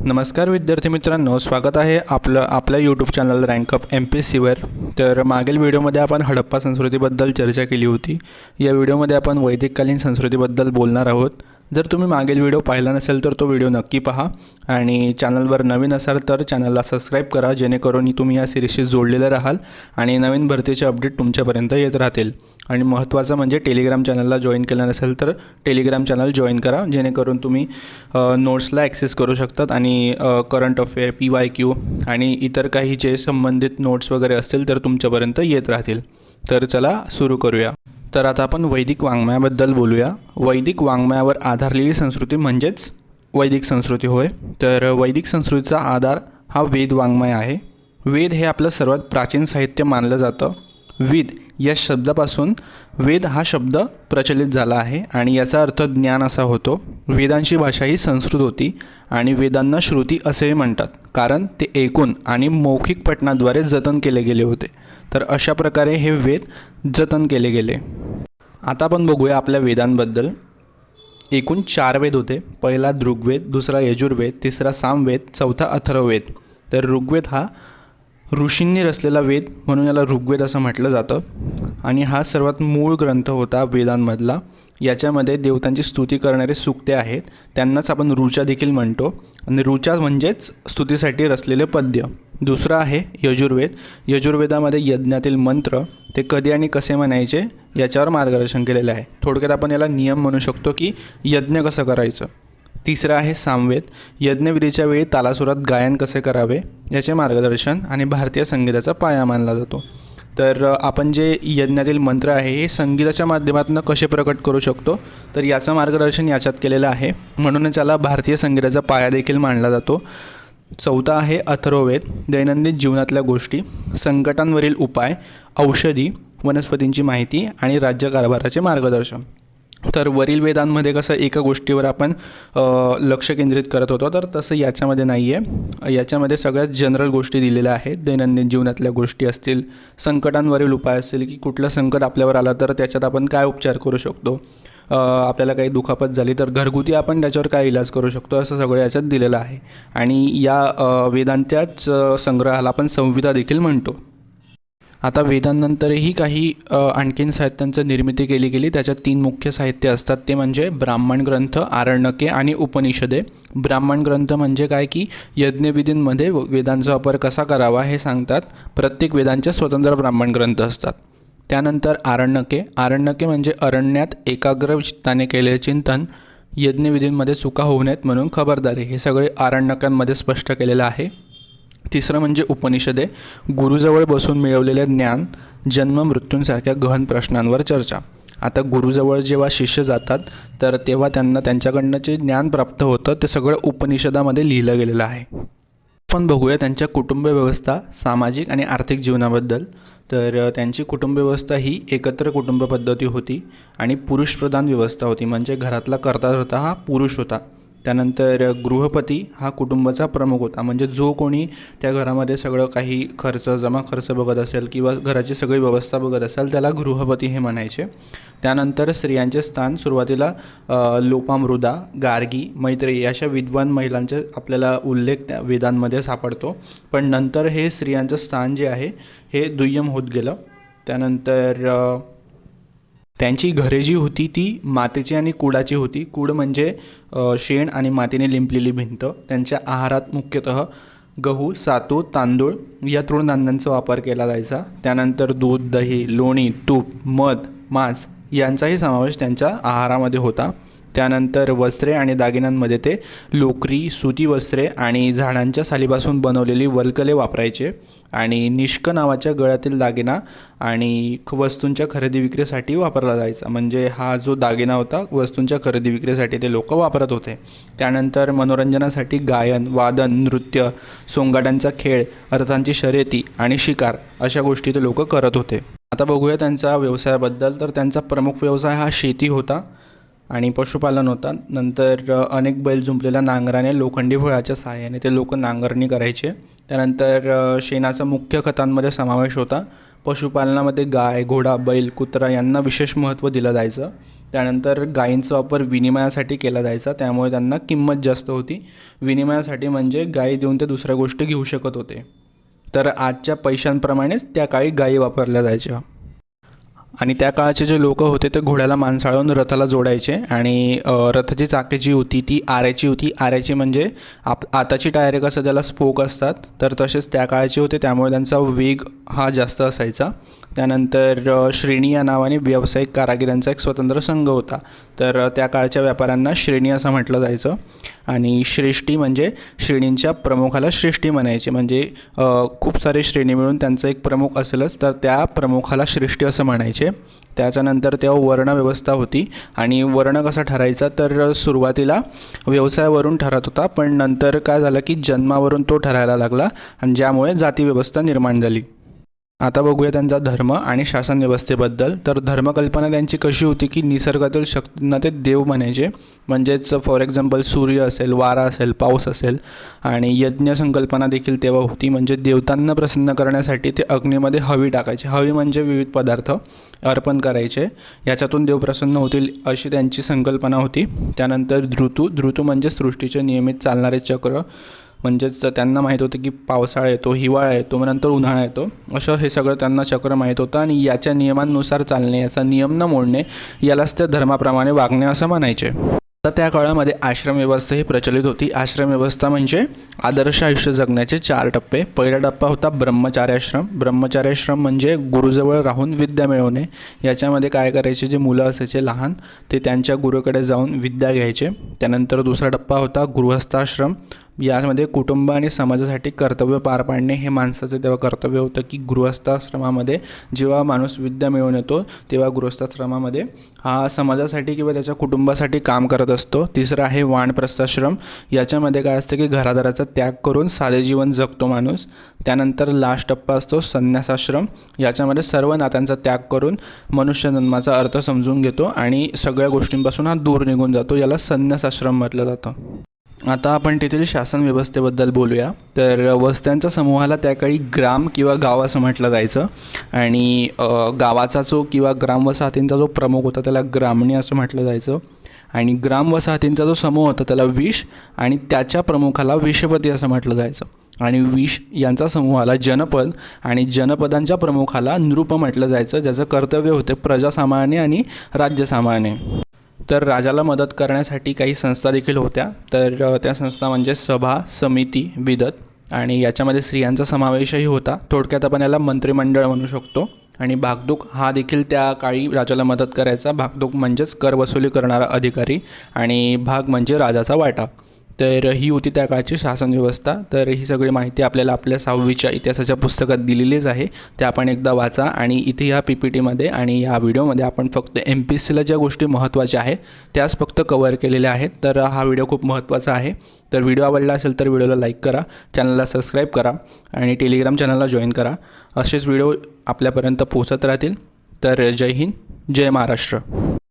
नमस्कार विद्यार्थी मित्रांनो स्वागत आहे आपलं आपल्या YouTube channel rank up M P S सीवर तर मागील व्हिडिओमध्ये आपण हडप्पा संस्कृतीबद्दल चर्चा केली होती. या व्हिडिओमध्ये आपण वैदिककालीन संस्कृतीबद्दल बोलणार आहोत. जर तुम्ही मागील व्हिडिओ पाहिला नसेल तर तो व्हिडिओ नक्की पहा आणि चॅनलवर नवीन असाल तर चॅनलला सबस्क्राईब करा जेणेकरून तुम्ही या सिरीजशी जोडलेले राहाल आणि नवीन भरतीचे अपडेट तुमच्यापर्यंत येत राहतील. आणि महत्त्वाचं म्हणजे टेलिग्राम चॅनलला जॉईन केलं नसेल तर टेलिग्राम चॅनल जॉईन करा जेणेकरून तुम्ही नोट्सला ॲक्सेस करू शकतात आणि current affair P Y Q आणि इतर काही जे संबंधित नोट्स वगैरे असतील तर तुमच्यापर्यंत येत राहतील. तर चला सुरू करूया. तर आता आपण वैदिक वाङ्मयाबद्दल बोलूया. वैदिक वाङ्मयावर आधारलेली संस्कृती म्हणजेच वैदिक संस्कृती होय. तर वैदिक संस्कृतीचा आधार हा वेद वाङ्मय आहे. वेद हे आपलं सर्वात प्राचीन साहित्य मानलं जातं. वेद या शब्दापासून वेद हा शब्द प्रचलित झाला आहे आणि याचा अर्थ ज्ञान असा होतो. वेदांची भाषा ही संस्कृत होती आणि वेदांना श्रुती असेही म्हणतात. कारण ते ऐकून आणि मौखिक पठणाद्वारे जतन केले गेले होते. तर अशा प्रकारे हे वेद जतन केले गेले. आता आपण बघूया आपल्या वेदांबद्दल. एकूण चार वेद होते. पहिला ऋग्वेद दुसरा यजुर्वेद तिसरा सामवेद चौथा अथर्ववेद. तर ऋग्वेद हा ऋषींनी रचलेला वेद म्हणून याला ऋग्वेद असं म्हटलं जातं. आणि हा सर्वात मूळ ग्रंथ होता वेदांमधला. याच्यामध्ये देवतांची स्तुती करणारे सुक्ते आहेत. त्यांनाच आपण ऋचा देखील म्हणतो. आणि ऋचा म्हणजेच स्तुतीसाठी रचलेले पद्य. दुसरं आहे यजुर्वेद. यजुर्वेदामध्ये यज्ञातील मंत्र ते कधी आणि कसे म्हणायचे याच्यावर मार्गदर्शन केलेलं आहे. थोडक्यात आपण याला नियम म्हणू शकतो की यज्ञ कसं करायचं? तिसरं आहे सामवेद. यज्ञविधीच्या वेळी तालासुरात गायन कसे करावे? याचे मार्गदर्शन आणि भारतीय संगीताचा पाया मानला जातो. तर आपण जे यज्ञातील मंत्र आहे हे संगीताच्या माध्यमातून कसे प्रकट करू शकतो? तर याचं मार्गदर्शन याच्यात केलेलं आहे. म्हणूनच याला भारतीय संगीताचा पाया देखील मानला जातो. चौथा आहे अथर्ववेद. दैनंदिन जीवनातल्या गोष्टी संकटांवरील उपाय औषधी वनस्पतींची माहिती आणि राज्यकारभाराचे मार्गदर्शन. तर वरील वेदांमध्ये कसं एका गोष्टीवर आपण लक्ष केंद्रित करत होतो तर तसं याच्यामध्ये नाही आहे याच्यामध्ये सगळ्यात जनरल गोष्टी दिलेल्या आहेत. दैनंदिन जीवनातल्या गोष्टी असतील संकटांवरील उपाय असतील की कुठलं संकट आपल्यावर आलं तर त्याच्यात आपण काय उपचार करू शकतो? आपल्याला काही दुखापत झाली तर घरगुती आपण त्याच्यावर काय इलाज करू शकतो असं सगळं याच्यात दिलेलं आहे. आणि या वेदांत्याच संग्रहाला आपण संविधा देखील म्हणतो. आता वेदांनंतरही काही आणखीन साहित्यांचं निर्मिती केली गेली. त्याच्यात तीन मुख्य साहित्य असतात. ते म्हणजे ब्राह्मण ग्रंथ आरण्यके आणि उपनिषदे. ब्राह्मण ग्रंथ म्हणजे काय की यज्ञविधींमध्ये वेदांचा वापर कसा करावा हे सांगतात. प्रत्येक वेदांच्या स्वतंत्र ब्राह्मण ग्रंथ असतात. त्यानंतर आरण्यके. आरण्यके म्हणजे अरण्यात एकाग्र चित्ताने केलेले चिंतन यज्ञविधींमध्ये चुका होऊ नयेत म्हणून खबरदारी. हे सगळे आरण्यकांमध्ये स्पष्ट केलेलं आहे. तिसरं म्हणजे उपनिषदे. गुरुजवळ बसून मिळवलेले ज्ञान जन्म मृत्यूंसारख्या गहन प्रश्नांवर चर्चा. आता गुरुजवळ जेव्हा शिष्य जातात तर तेव्हा त्यांना त्यांच्याकडनं जे ज्ञान प्राप्त होतं ते सगळं उपनिषदामध्ये लिहिलं गेलेलं आहे. आपण बघूया त्यांच्या कुटुंब व्यवस्था सामाजिक आणि आर्थिक जीवनाबद्दल. तर त्यांची कुटुंबव्यवस्था ही एकत्र कुटुंब पद्धती होती आणि पुरुषप्रधान व्यवस्था होती. म्हणजे घरातला कर्ता होता हा पुरुष होता. त्यानंतर गृहपती हा कुटुंबाचा प्रमुख होता. म्हणजे जो कोणी त्या घरामध्ये सगळं काही खर्च जमा खर्च बघत असेल किंवा घराची सगळी व्यवस्था बघत असेल त्याला गृहपती हे म्हणायचे. त्यानंतर स्त्रियांचे स्थान सुरुवातीला लोपामृदा गार्गी मैत्रेयी अशा विद्वान महिलांचे आपल्याला उल्लेख त्या वेदांमध्ये सापडतो. पण नंतर हे स्त्रियांचं स्थान जे आहे हे दुय्यम होत गेलं. त्यानंतर त्यांची घरे जी होती ती मातीची आणि कुडाची होती. कूड म्हणजे शेण आणि मातीने लिंपलेली भिंत. त्यांच्या आहारात मुख्यतः गहू सातू तांदूळ या तृणधान्यांचा वापर केला जायचा. त्यानंतर दूध दही लोणी तूप मध मांस यांचाही समावेश त्यांच्या आहारामध्ये होता. त्यानंतर वस्त्रे आणि दागिन्यांमध्ये ते लोकरी सुती वस्त्रे आणि झाडांच्या सालीपासून बनवलेली वल्कले वापरायचे आणि निष्क नावाच्या गळ्यातील दागिना आणि वस्तूंच्या खरेदी विक्रीसाठी वापरला जायचा. म्हणजे हा जो दागिना होता वस्तूंच्या खरेदी विक्रीसाठी ते लोक वापरत होते. त्यानंतर मनोरंजनासाठी गायन वादन नृत्य सोंगाट्यांचा खेळ अर्थांची शर्यती आणि शिकार अशा गोष्टी ते लोक करत होते. आता बघूया त्यांचा व्यवसायाबद्दल. तर त्यांचा प्रमुख व्यवसाय हा शेती होता. आणि पशुपालन होता. नंतर अनेक बैल जुंपलेल्या नांगराने लोखंडी फळाच्या सहाय्याने ते लोक नांगरणी करायचे. त्यानंतर शेणाचा मुख्य खतांमध्ये समावेश होता. पशुपालनामध्ये गाय घोडा बैल कुत्रा यांना विशेष महत्त्व दिलं जायचं. त्यानंतर गायींचा वापर विनिमयासाठी केला जायचा. त्यामुळे त्यांना किंमत जास्त होती. विनिमयासाठी म्हणजे गायी देऊन ते दुसऱ्या गोष्टी घेऊ शकत होते. तर आजच्या पैशांप्रमाणेच त्या काळी गायी वापरल्या जायच्या. आणि त्या काळाचे जे लोक होते ते घोड्याला माणसाळून रथाला जोडायचे आणि रथाची चाके जी होती ती आऱ्याची होती. आऱ्याची म्हणजे आप आताची टायरे कसं त्याला स्पोक असतात. तर तसेच त्या काळाचे होते त्यामुळे त्यांचा वेग हा जास्त असायचा. त्यानंतर श्रेणी या नावाने व्यावसायिक कारागिरांचा एक स्वतंत्र संघ होता. तर त्या काळच्या व्यापाऱ्यांना श्रेणी असं म्हटलं जायचं. आणि श्रेष्ठी म्हणजे श्रेणींच्या प्रमुखाला श्रेष्ठी म्हणायचे. म्हणजे खूप सारे श्रेणी मिळून त्यांचं एक प्रमुख असेलच तर त्या प्रमुखाला श्रेष्ठी असं म्हणायचे. त्याच्यानंतर तेव्हा वर्णव्यवस्था होती. आणि वर्ण कसा ठरायचा? तर सुरुवातीला व्यवसायावरून ठरत होता पण नंतर काय झालं की जन्मावरून तो ठरायला लागला आणि ज्यामुळे जातीव्यवस्था निर्माण झाली. आता बघूया त्यांचा धर्म आणि शासन व्यवस्थेबद्दल. तर धर्मकल्पना त्यांची कशी होती की निसर्गातील शक्तींना ते देव म्हणायचे. म्हणजेच फॉर एक्झाम्पल सूर्य असेल वारा असेल पाऊस असेल आणि यज्ञ संकल्पना देखील तेव्हा होती. म्हणजे देवतांना प्रसन्न करण्यासाठी ते अग्नीमध्ये हवी टाकायचे. हवी म्हणजे विविध पदार्थ अर्पण करायचे. याच्यातून देव प्रसन्न होतील अशी त्यांची संकल्पना होती. त्यानंतर धृतू. धृतू म्हणजे सृष्टीचे नियमित चालणारे चक्र. म्हणजेच त्यांना माहीत होतं की पावसाळा येतो हिवाळा येतो मग नंतर उन्हाळा येतो. असं हे सगळं त्यांना चक्र माहीत होतं आणि याच्या नियमांनुसार चालणे याचा नियम न मोडणे यालाच ते धर्माप्रमाणे वागणे असं म्हणायचे. तर त्या काळामध्ये आश्रमव्यवस्था ही प्रचलित होती. आश्रमव्यवस्था म्हणजे आदर्श आयुष्य जगण्याचे चार टप्पे. पहिला टप्पा होता ब्रह्मचार्याश्रम. ब्रह्मचार्याश्रम म्हणजे गुरुजवळ राहून विद्या मिळवणे. याच्यामध्ये काय करायचे? जे मुलं असायचे लहान ते त्यांच्या गुरुकडे जाऊन विद्या घ्यायचे. त्यानंतर दुसरा टप्पा होता गृहस्थाश्रम. यामध्ये कुटुंब आणि समाजासाठी कर्तव्य पार पाडणे हे माणसाचं तेव्हा कर्तव्य होतं की गृहस्थाश्रमामध्ये जेव्हा माणूस विद्या मिळवून येतो तेव्हा गृहस्थाश्रमामध्ये हा समाजासाठी किंवा त्याच्या कुटुंबासाठी काम करत असतो. तिसरं आहे वाणप्रस्थाश्रम याच्यामध्ये काय असतं की घरादाराचा त्याग करून साधे जीवन जगतो माणूस. त्यानंतर लास्ट टप्पा असतो संन्यासाश्रम. याच्यामध्ये सर्व नात्यांचा त्याग करून मनुष्य जन्माचा अर्थ समजून घेतो आणि सगळ्या गोष्टींपासून हा दूर निघून जातो. याला संन्यासाश्रम म्हटलं जातं. आता आपण तेथील शासन व्यवस्थेबद्दल बोलूया. तर वस्त्यांच्या समूहाला त्या काळी ग्राम किंवा गाव असं म्हटलं जायचं. आणि गावाचा जो किंवा ग्रामवसाहतींचा जो प्रमुख होता त्याला ग्रामणी असं म्हटलं जायचं. आणि ग्रामवसाहतींचा जो समूह होता त्याला विष आणि त्याच्या प्रमुखाला विषपती असं म्हटलं जायचं. आणि विष यांचा समूहाला जनपद आणि जनपदांच्या प्रमुखाला नृप म्हटलं जायचं ज्याचं कर्तव्य होते प्रजासामान्य आणि राज्यसामान्य. तर राजाला मदत करण्यासाठी काही संस्था देखील होत्या. तर त्या संस्था म्हणजे सभा समिती विदत आणि याच्यामध्ये स्त्रियांचा समावेशही होता. थोडक्यात आपण याला मंत्रिमंडळ म्हणू शकतो आणि भागदूक हा देखील त्या काळी राजाला मदत करायचा. भागदूक म्हणजेच कर वसुली करणारा अधिकारी आणि भाग म्हणजे राजाचा वाटा. तर ही होती त्या काळची शासन व्यवस्था. तर ही सगळी माहिती आपल्याला आपल्या सहावीच्या इतिहासाच्या पुस्तकात दिलेलीच आहे. ते आपण एकदा वाचा आणि इथे या पी पी टीमध्ये आणि या व्हिडिओमध्ये आपण फक्त एम पी सीला ज्या गोष्टी महत्त्वाच्या आहेत त्याच फक्त कवर केलेल्या आहेत. तर हा व्हिडिओ खूप महत्त्वाचा आहे. तर व्हिडिओ आवडला असेल तर व्हिडिओला लाईक करा चॅनलला सबस्क्राईब करा आणि टेलिग्राम चॅनलला जॉईन करा. असेच व्हिडिओ आपल्यापर्यंत पोहोचत राहतील. तर जय हिंद जय महाराष्ट्र.